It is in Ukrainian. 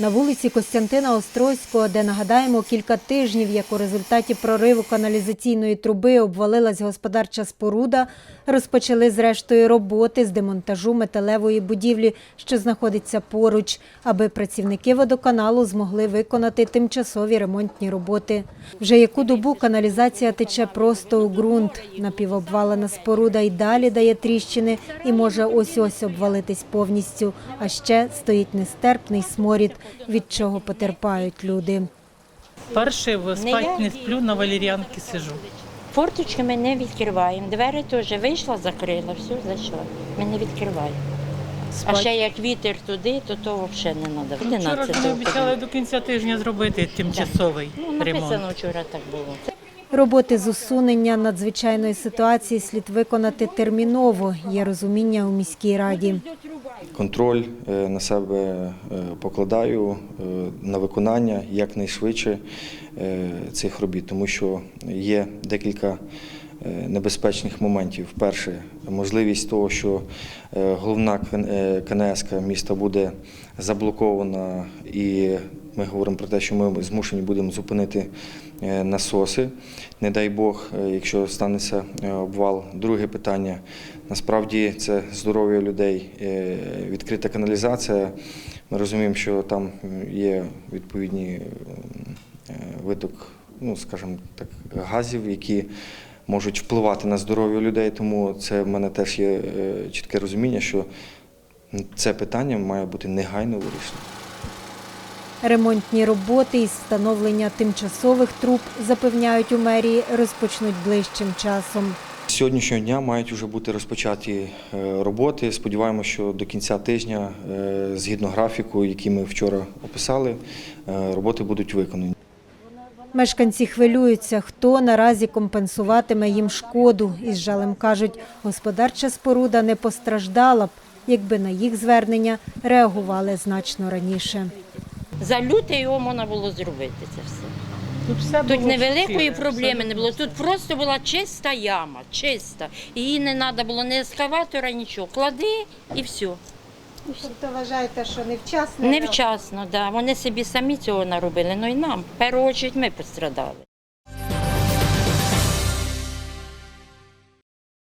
На вулиці Костянтина Острозького, де нагадаємо кілька тижнів, як у результаті прориву каналізаційної труби обвалилась господарча споруда, розпочали зрештою роботи з демонтажу металевої будівлі, що знаходиться поруч, аби працівники водоканалу змогли виконати тимчасові ремонтні роботи. Вже яку добу каналізація тече просто у ґрунт. Напівобвалена споруда й далі дає тріщини і може ось-ось обвалитись повністю. А ще стоїть нестерпний сморід, від чого потерпають люди. Перше в спать не сплю, на валеріанки сижу. Форточки ми не відкриваємо. Двері теж вийшла, закрила, все, зайшла. Ми не відкриваємо. А ще як вітер туди, то то взагалі не треба. Вчора ж ми обіцяли до кінця тижня зробити тимчасовий Ну, написано вчора так було. Роботи з усунення надзвичайної ситуації слід виконати терміново. Є розуміння у міській раді. Контроль е, на себе е, покладаю е, на виконання якнайшвидше цих робіт, тому що є декілька небезпечних моментів. Перше, можливість того, що е, головна КНС міста буде заблокована, і ми говоримо про те, що ми змушені будемо зупинити е, насоси. Не дай Бог, е, якщо станеться е, обвал. Друге питання. Насправді це здоров'я людей, е, відкрита каналізація. Ми розуміємо, що там є відповідні е, виток, ну скажімо так, газів, які можуть впливати на здоров'я людей. Тому це в мене теж є е, чітке розуміння, що це питання має бути негайно вирішено. Ремонтні роботи із встановлення тимчасових труб, запевняють у мерії, розпочнуть ближчим часом. З Сьогоднішнього дня мають вже бути розпочаті е, роботи. Сподіваємося, що до кінця тижня, е, згідно графіку, який ми вчора описали, роботи будуть виконані. Мешканці хвилюються, хто наразі компенсуватиме їм шкоду. Із жалем кажуть, господарча споруда не постраждала б, якби на їх звернення реагували значно раніше. За люте його можна було зробити це все. Тут все Тут було невеликої проблеми не було. Тут просто була чиста яма, чиста. Її не треба було ні ескаватора, нічого. Клади і все. Тобто вважаєте, що невчасно? Невчасно, да. Вони собі самі цього наробили, ну і нам. В першу чергу ми пострадали.